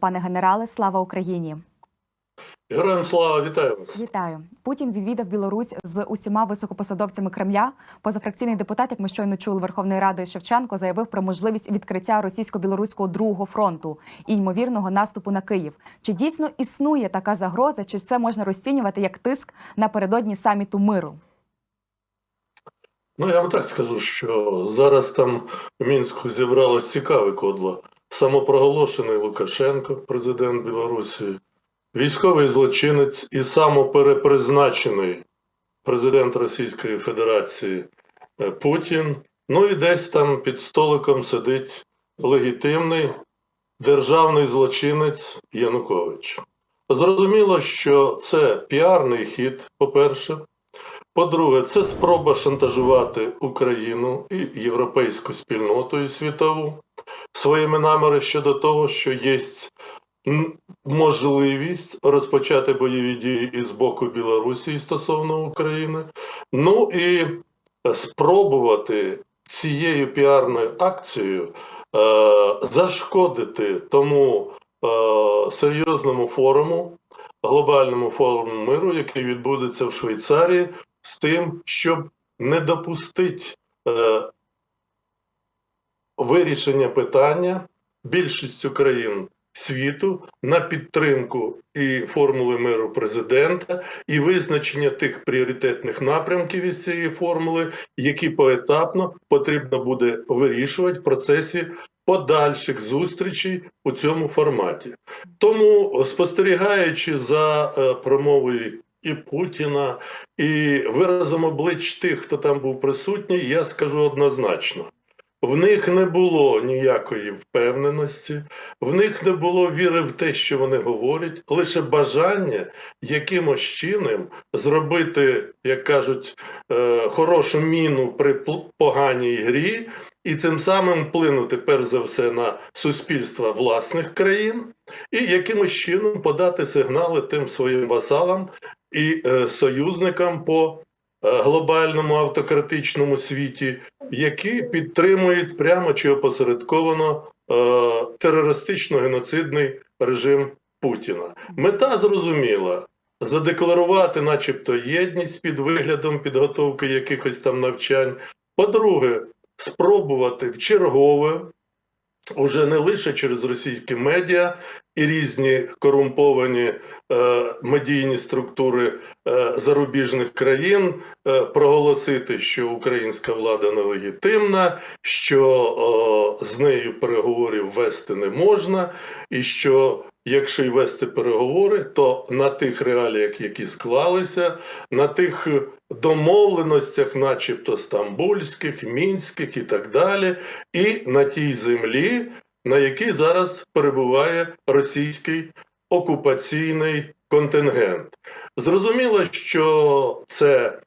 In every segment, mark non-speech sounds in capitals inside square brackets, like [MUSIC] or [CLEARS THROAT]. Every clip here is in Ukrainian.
Пане генерале, слава Україні! Героям слава, вітаю вас. Вітаю. Путін відвідав Білорусь з усіма високопосадовцями Кремля. Позафракційний депутат, як ми щойно чули Верховної Ради Шевченко, заявив про можливість відкриття російсько-білоруського другого фронту і ймовірного наступу на Київ. Чи дійсно існує така загроза, чи це можна розцінювати як тиск напередодні саміту миру? Ну я вам так скажу, що зараз там в Мінську зібралось цікаве кодло. Самопроголошений Лукашенко, президент Білорусі, військовий злочинець і самоперепризначений президент Російської Федерації е, Путін. Ну і десь там під столиком сидить легітимний державний злочинець Янукович. Зрозуміло, що це піарний хід, по-перше. По-друге, це спроба шантажувати Україну і європейську спільноту і світову своїми наміри щодо того, що є можливість розпочати бойові дії із боку Білорусі стосовно України. Ну і спробувати цією піарною акцією е, зашкодити тому е, серйозному форуму, глобальному форуму миру, який відбудеться в Швейцарії, з тим, щоб не допустити е, вирішення питання більшістю країн світу на підтримку і формули миру президента, і визначення тих пріоритетних напрямків із цієї формули, які поетапно потрібно буде вирішувати в процесі подальших зустрічей у цьому форматі. Тому спостерігаючи за е, промовою і Путіна, і виразом облич тих, хто там був присутній, я скажу однозначно. В них не було ніякої впевненості, в них не було віри в те, що вони говорять, лише бажання якимось чином зробити, як кажуть, е, хорошу міну при поганій грі, і цим самим вплинути перш за все на суспільства власних країн, і якимось чином подати сигнали тим своїм васалам і е, союзникам по глобальному автократичному світі, які підтримують прямо чи опосередковано е, терористично-геноцидний режим Путіна. Мета зрозуміла. Задекларувати, начебто, єдність під виглядом підготовки якихось там навчань. По-друге, спробувати в чергове, уже не лише через російські медіа і різні корумповані е, медійні структури е, зарубіжних країн е, проголосити, що українська влада нелегітимна, що е, з нею переговорів вести не можна, і що якщо й вести переговори, то на тих реаліях, які склалися, на тих домовленостях, начебто стамбульських, мінських і так далі, і на тій землі, на якій зараз перебуває російський окупаційний контингент. Зрозуміло, що це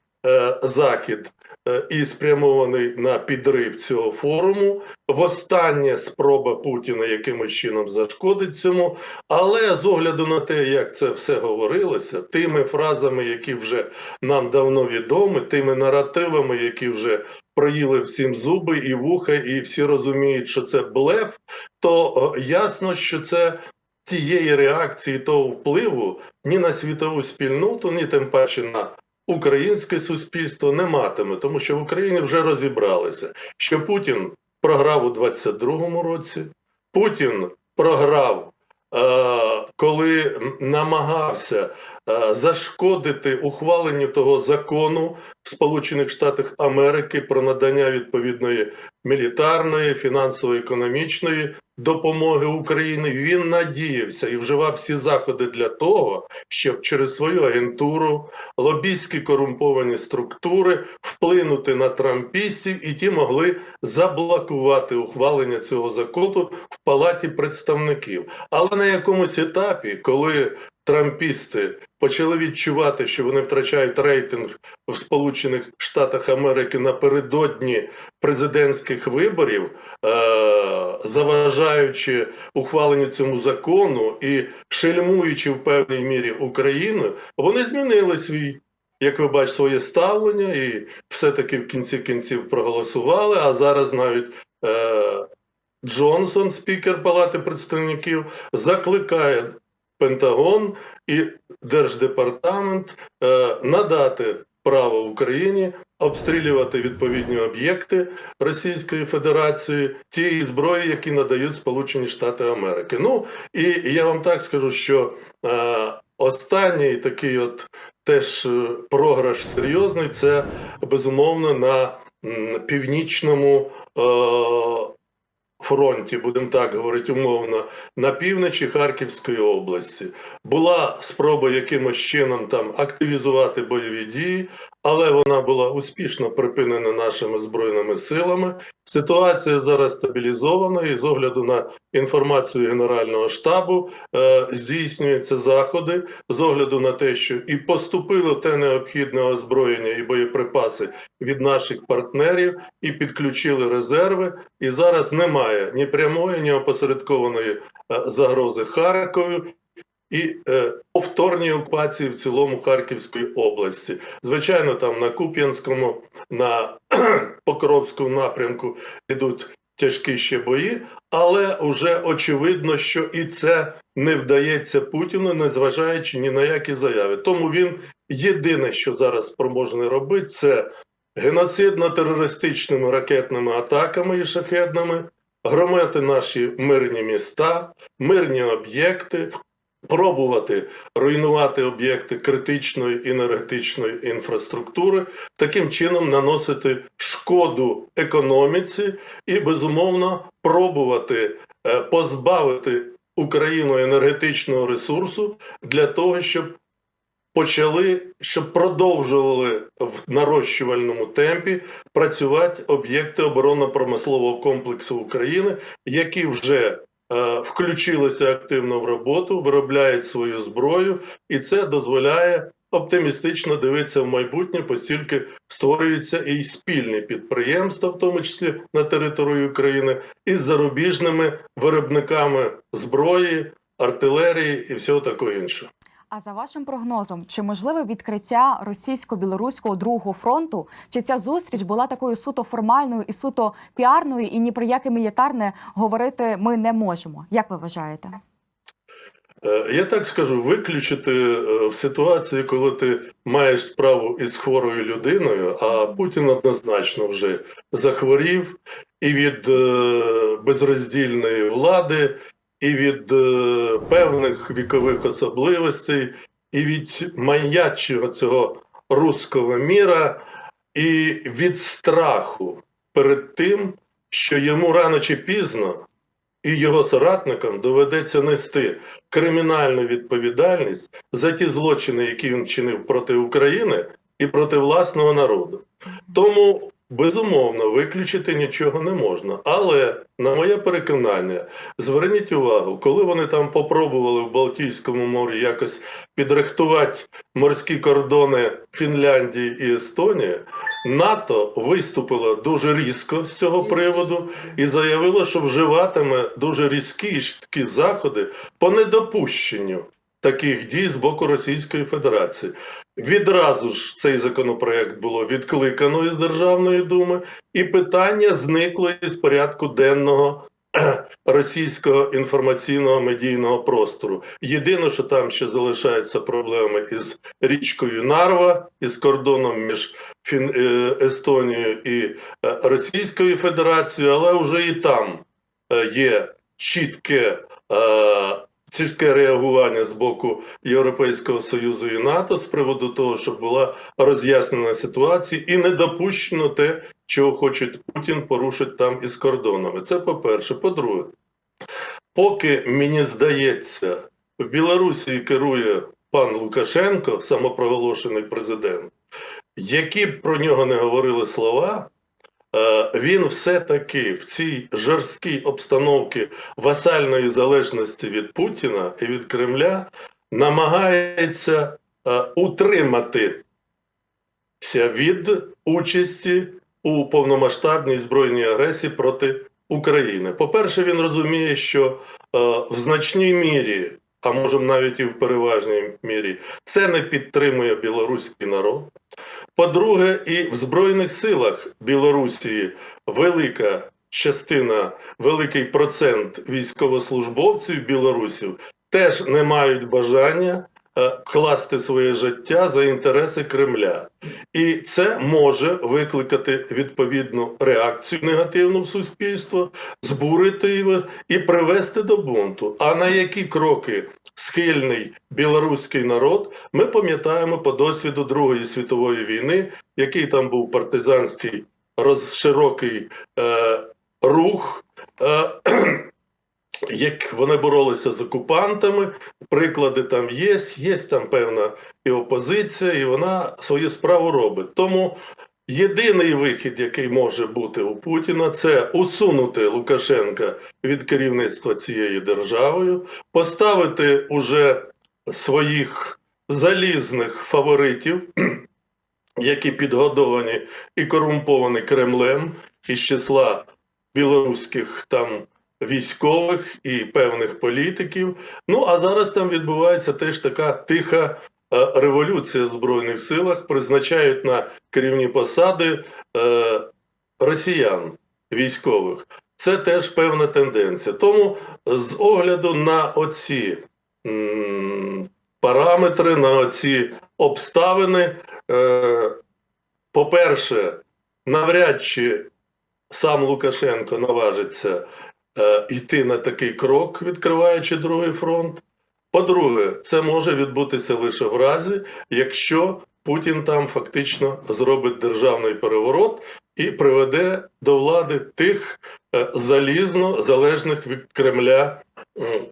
захід е, і спрямований на підрив цього форуму. Востаннє спроба Путіна якимось чином зашкодить цьому, але з огляду на те, як це все говорилося, тими фразами, які вже нам давно відомі, тими наративами, які вже проїли всім зуби і вуха, і всі розуміють, що це блеф, то е, ясно, що це тієї реакції того впливу ні на світову спільноту, ні тим паче на українське суспільство не матиме, тому що в Україні вже розібралися, що Путін програв у 22-му році, Путін програв. е, Коли намагався е, зашкодити ухваленню того закону в Сполучених Штатах Америки про надання відповідної мілітарної, фінансово-економічної допомоги Україні, він надіявся і вживав всі заходи для того, щоб через свою агентуру, лобійські корумповані структури вплинути на трампістів, і ті могли заблокувати ухвалення цього закону в палаті представників. Але на якомусь етапі, коли трампісти почали відчувати, що вони втрачають рейтинг в Сполучених Штатах Америки напередодні президентських виборів, е, заважаючи ухваленню цьому закону і шельмуючи в певній мірі Україну, вони змінили свій. Як ви бачите, своє ставлення, і все-таки в кінці кінців проголосували. А зараз навіть е, Джонсон, спікер Палати представників, закликає Пентагон і Держдепартамент е, надати право Україні обстрілювати відповідні об'єкти Російської Федерації тієї зброї, які надають Сполучені Штати Америки. Ну і я вам так скажу, що е, останній такий от теж е, програш серйозний це безумовно на північному. Фронті, будемо так говорити умовно, на півночі Харківської області. Була спроба якимось чином там активізувати бойові дії, але вона була успішно припинена нашими збройними силами. Ситуація зараз стабілізована, і з огляду на інформацію Генерального штабу е, здійснюються заходи з огляду на те, що і поступило те необхідне озброєння і боєприпаси від наших партнерів, і підключили резерви. І зараз немає ні прямої, ні опосередкованої е, загрози Харкові і е, повторній окупації в цілому Харківської області. Звичайно, там на Куп'янському, на [CLEARS THROAT] Покровському напрямку йдуть тяжкі ще бої, але вже очевидно, що і це не вдається Путіну, незважаючи ні на які заяви. Тому він єдине, що зараз спроможний робити, це геноцидно-терористичними ракетними атаками і шахедними, громити наші мирні міста, мирні об'єкти, пробувати руйнувати об'єкти критичної енергетичної інфраструктури, таким чином наносити шкоду економіці і безумовно пробувати е, позбавити Україну енергетичного ресурсу для того, щоб почали, щоб продовжували в нарощувальному темпі працювати об'єкти оборонно-промислового комплексу України, які вже включилися активно в роботу, виробляють свою зброю, і це дозволяє оптимістично дивитися в майбутнє, постільки створюються і спільні підприємства, в тому числі на території України, із зарубіжними виробниками зброї, артилерії і всього такого іншого. А за вашим прогнозом, чи можливе відкриття російсько-білоруського другого фронту? Чи ця зустріч була такою суто формальною і суто піарною, і ні про яке мілітарне говорити ми не можемо? Як ви вважаєте? Е, Я так скажу, виключити е, в ситуації, коли ти маєш справу із хворою людиною, а Путін однозначно вже захворів і від е, безроздільної влади, і від е, певних вікових особливостей, і від маньячого цього руського міра, і від страху перед тим, що йому рано чи пізно і його соратникам доведеться нести кримінальну відповідальність за ті злочини, які він вчинив проти України і проти власного народу. Тому безумовно виключити нічого не можна. Але на моє переконання, зверніть увагу, коли вони там попробували в Балтійському морі якось підрихтувати морські кордони Фінляндії і Естонії, НАТО виступило дуже різко з цього приводу і заявило, що вживатиме дуже різкі і чіткі заходи по недопущенню таких дій з боку Російської Федерації. Відразу ж цей законопроект було відкликано із Державної думи, і питання зникло із порядку денного російського інформаційного медійного простору. Єдине, що там ще залишаються проблеми із річкою Нарва, із кордоном між Фін... е, Естонією і е, Російською Федерацією, але вже і там е, є чітке. Чітке реагування з боку Європейського Союзу і НАТО з приводу того, щоб була роз'яснена ситуація, і не допущено те, чого хоче Путін порушити там із кордонами. Це по-перше. По-друге, поки мені здається, в Білорусі керує пан Лукашенко, самопроголошений президент, які б про нього не говорили слова. Е, Він все-таки в цій жорсткій обстановці васальної залежності від Путіна і від Кремля намагається е, утриматися від участі у повномасштабній збройній агресії проти України. По-перше, він розуміє, що е, в значній мірі, а може навіть і в переважній мірі, це не підтримує білоруський народ. По-друге, і в Збройних силах Білорусі велика частина, великий процент військовослужбовців білорусів теж не мають бажання класти своє життя за інтереси Кремля. І це може викликати відповідну реакцію негативну в суспільство, збурити його і привести до бунту. А на які кроки схильний білоруський народ, ми пам'ятаємо по досвіду Другої світової війни, який там був партизанський розширокий е, рух. Е, як вони боролися з окупантами, приклади там є, є там певна і опозиція, і вона свою справу робить. Тому єдиний вихід, який може бути у Путіна, це усунути Лукашенка від керівництва цією державою, поставити уже своїх залізних фаворитів, [CLEARS THROAT] які підгодовані і корумповані Кремлем із числа білоруських там військових і певних політиків. Ну а зараз там відбувається теж така тиха е, революція в збройних силах. Призначають на керівні посади е, росіян військових. Це теж певна тенденція. Тому з огляду на оці параметри, на оці обставини, е, по-перше, навряд чи сам Лукашенко наважиться йти на такий крок, відкриваючи другий фронт. По-друге, це може відбутися лише в разі, якщо Путін там фактично зробить державний переворот і приведе до влади тих е, залізно залежних від Кремля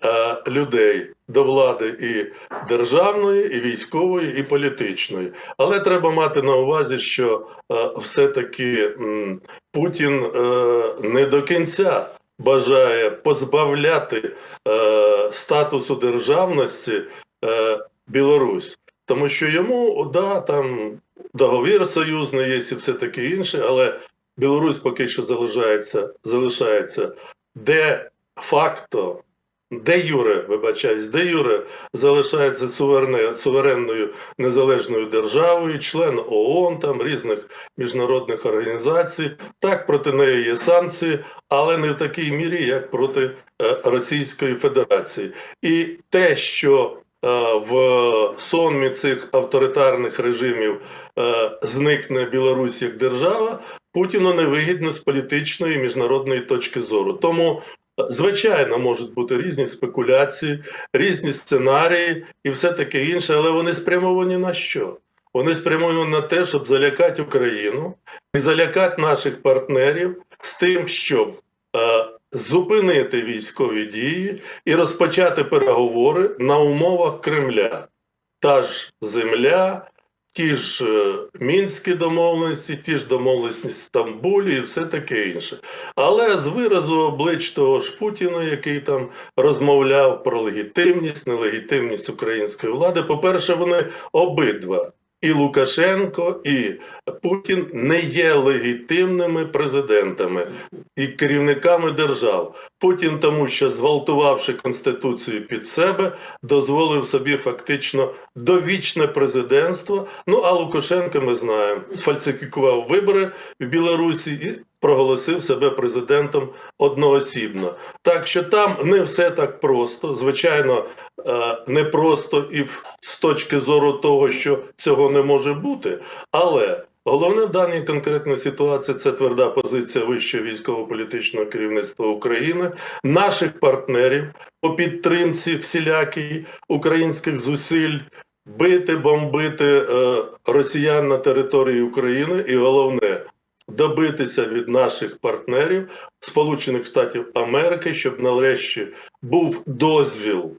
е, людей, до влади і державної, і військової, і політичної. Але треба мати на увазі, що е, все-таки Путін е, не до кінця бажає позбавляти е, статусу державності е, Білорусь, тому що йому да, там договір союзний є і все таке інше, але Білорусь поки що залишається, залишається де факто. Де Юре, вибачаюсь, де Юре залишається суверенною, незалежною державою, член ООН, там різних міжнародних організацій. Так, проти неї є санкції, але не в такій мірі, як проти е, Російської Федерації. І те, що е, в сонмі цих авторитарних режимів е, зникне Білорусь як держава, Путіну невигідно з політичної і міжнародної точки зору. Тому Звичайно, можуть бути різні спекуляції, різні сценарії і все таке інше, але вони спрямовані на що? Вони спрямовані на те, щоб залякати Україну і залякати наших партнерів з тим, щоб е, зупинити військові дії і розпочати переговори на умовах Кремля. Та ж земля, ті ж е, мінські домовленості, ті ж домовленості в Стамбулі і все таке інше. Але з виразу облич того ж Путіна, який там розмовляв про легітимність, нелегітимність української влади, по-перше, вони обидва. І Лукашенко, і Путін не є легітимними президентами і керівниками держав. Путін, тому що зґвалтувавши конституцію під себе, дозволив собі фактично довічне президентство. Ну а Лукашенко, ми знаємо, сфальсифікував вибори в Білорусі і проголосив себе президентом одноосібно. Так що там не все так просто. Звичайно, е, не просто і з точки зору того, що цього не може бути, але. Головне в даній конкретній ситуації це тверда позиція вищого військово-політичного керівництва України, наших партнерів по підтримці всілякій українських зусиль бити, бомбити е, росіян на території України, і головне добитися від наших партнерів Сполучених Штатів Америки, щоб нарешті був дозвіл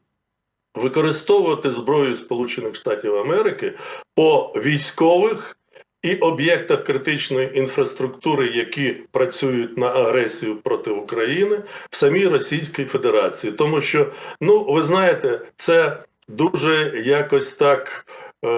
використовувати зброю Сполучених Штатів Америки по військових і об'єктах критичної інфраструктури, які працюють на агресію проти України в самій Російській Федерації, тому що ну ви знаєте, це дуже якось так е,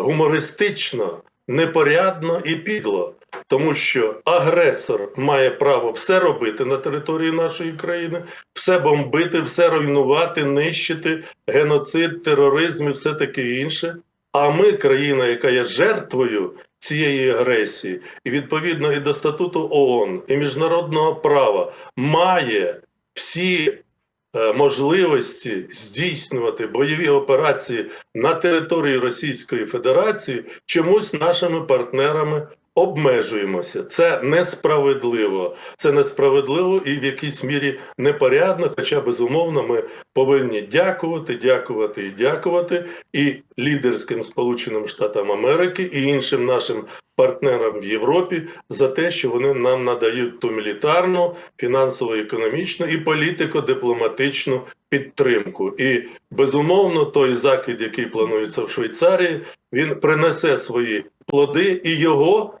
гумористично, непорядно і підло. Тому що агресор має право все робити на території нашої країни, все бомбити, все руйнувати, нищити, геноцид, тероризм і все таке інше. А ми, країна, яка є жертвою цієї агресії, і відповідно і до статуту ООН, і міжнародного права має всі е, можливості здійснювати бойові операції на території Російської Федерації, чомусь нашими партнерами обмежуємося. Це несправедливо. Це несправедливо і в якійсь мірі непорядно. Хоча, безумовно, ми повинні дякувати, дякувати і дякувати і лідерським Сполученим Штатам Америки, і іншим нашим партнерам в Європі за те, що вони нам надають ту мілітарну, фінансово-економічну і політико-дипломатичну підтримку. І безумовно, той закид, який планується в Швейцарії, він принесе свої плоди, і його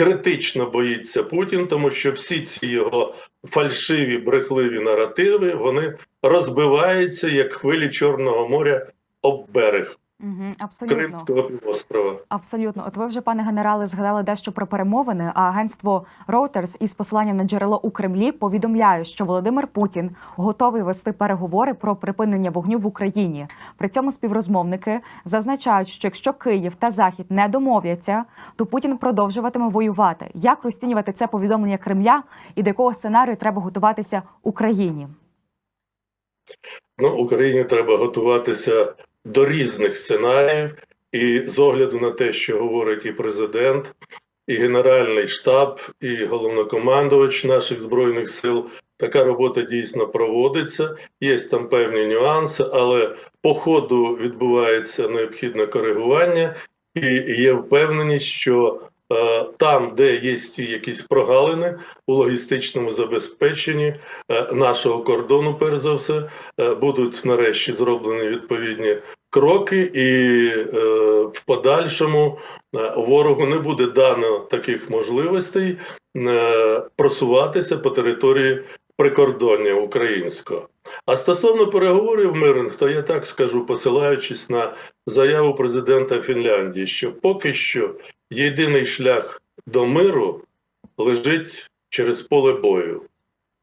критично боїться Путін, тому що всі ці його фальшиві брехливі наративи вони розбиваються як хвилі Чорного моря об берег Угу, абсолютно. Кримського півострова. Абсолютно, от ви вже, пане генерале, згадали дещо про перемовини. А агентство Reuters із посиланням на джерело у Кремлі повідомляє, що Володимир Путін готовий вести переговори про припинення вогню в Україні. При цьому співрозмовники зазначають, що якщо Київ та Захід не домовляться, то Путін продовжуватиме воювати. Як розцінювати це повідомлення Кремля і до якого сценарію треба готуватися Україні? Ну, Україні треба готуватися до різних сценаріїв, і з огляду на те, що говорить і президент, і Генеральний штаб, і головнокомандувач наших збройних сил, така робота дійсно проводиться. Є там певні нюанси, але по ходу відбувається необхідне коригування, і є впевненість, що там, де є ті якісь прогалини у логістичному забезпеченні е, нашого кордону, перш за все, е, будуть нарешті зроблені відповідні кроки, і е, в подальшому е, ворогу не буде дано таких можливостей е, просуватися по території прикордоння українського. А стосовно переговорів мирних, то я так скажу, посилаючись на заяву президента Фінляндії, що поки що єдиний шлях до миру лежить через поле бою.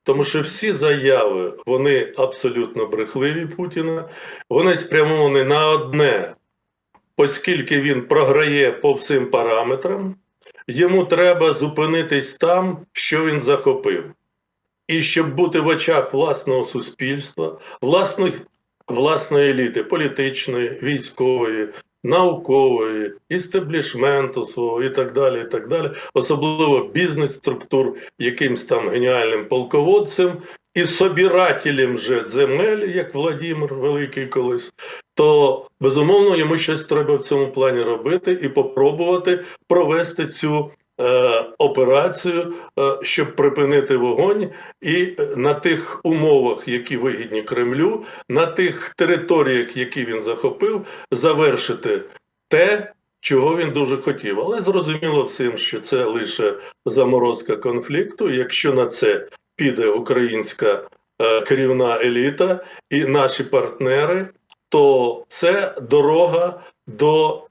Тому що всі заяви вони абсолютно брехливі Путіна, вони спрямовані на одне, оскільки він програє по всім параметрам, йому треба зупинитись там, що він захопив. І щоб бути в очах власного суспільства, власної, власної еліти, політичної, військової, наукової, істеблішменту свого і так далі, і так далі, особливо бізнес-структур, якимсь там геніальним полководцем і собирателем же земель, як Владимир Великий колись, то безумовно йому щось треба в цьому плані робити і попробувати провести цю. Е, Операцію, е, щоб припинити вогонь, і е, на тих умовах, які вигідні Кремлю, на тих територіях, які він захопив, завершити те, чого він дуже хотів. Але зрозуміло всім, що це лише заморозка конфлікту. Якщо на це піде українська керівна еліта і наші партнери, то це дорога до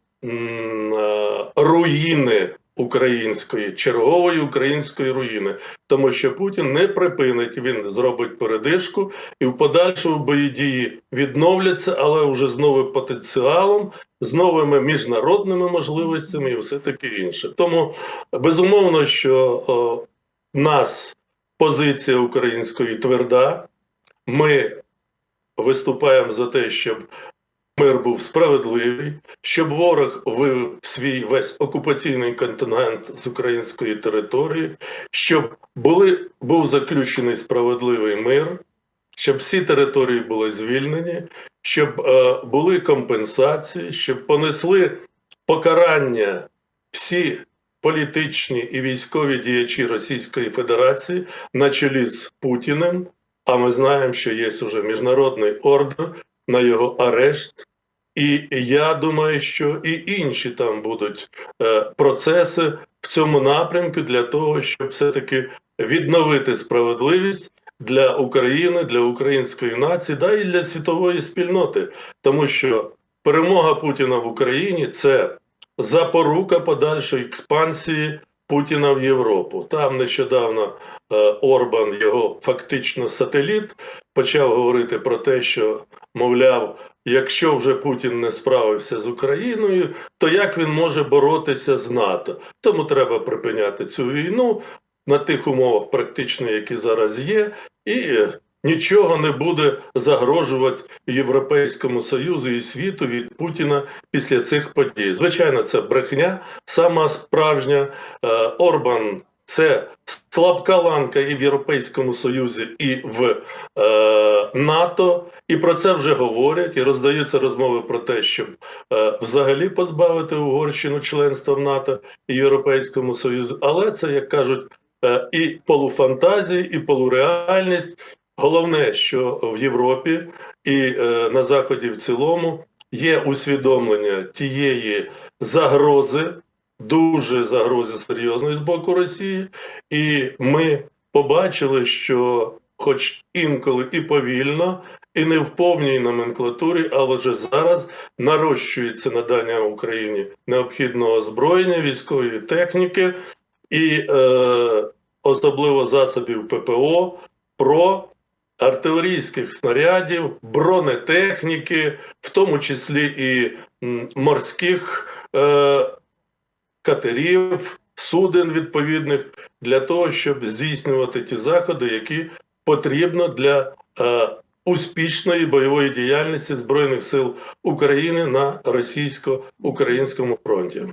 руїни української, чергової української руїни, тому що Путін не припинить, він зробить передишку, і в подальшому бої дії відновляться, але вже з новим потенціалом, з новими міжнародними можливостями і все таке інше. Тому безумовно, що о, нас позиція української тверда. Ми виступаємо за те, щоб мир був справедливий, щоб ворог вивів свій весь окупаційний контингент з української території, щоб були, був заключений справедливий мир, щоб всі території були звільнені, щоб е, були компенсації, щоб понесли покарання всі політичні і військові діячі Російської Федерації на чолі з Путіним. А ми знаємо, що є вже міжнародний ордер на його арешт. І я думаю, що і інші там будуть е, процеси в цьому напрямку для того, щоб все-таки відновити справедливість для України, для української нації, да і для світової спільноти, тому що перемога Путіна в Україні це запорука подальшої експансії Путіна в Європу. Там нещодавно е, Орбан, його фактично сателіт, почав говорити про те, що Мовляв, якщо вже Путін не справився з Україною, то як він може боротися з НАТО? Тому треба припиняти цю війну на тих умовах, практично, які зараз є, і нічого не буде загрожувати Європейському Союзу і світу від Путіна після цих подій. Звичайно, це брехня, сама справжня. Е, Орбан це слабка ланка і в Європейському Союзі, і в е, НАТО. І про це вже говорять, і роздаються розмови про те, щоб е, взагалі позбавити Угорщину членства в НАТО і Європейському Союзу. Але це, як кажуть, е, і полуфантазії, і полуреальність. Головне, що в Європі і е, на Заході в цілому є усвідомлення тієї загрози, дуже загрози серйозної з боку Росії, і ми побачили, що, хоч інколи і повільно, і не в повній номенклатурі, але вже зараз нарощується надання Україні необхідного озброєння, військової техніки і е, особливо засобів ППО, ПРО, артилерійських снарядів, бронетехніки, в тому числі і морських е, катерів, суден відповідних, для того, щоб здійснювати ті заходи, які потрібно для е, успішної бойової діяльності Збройних сил України на російсько-українському фронті.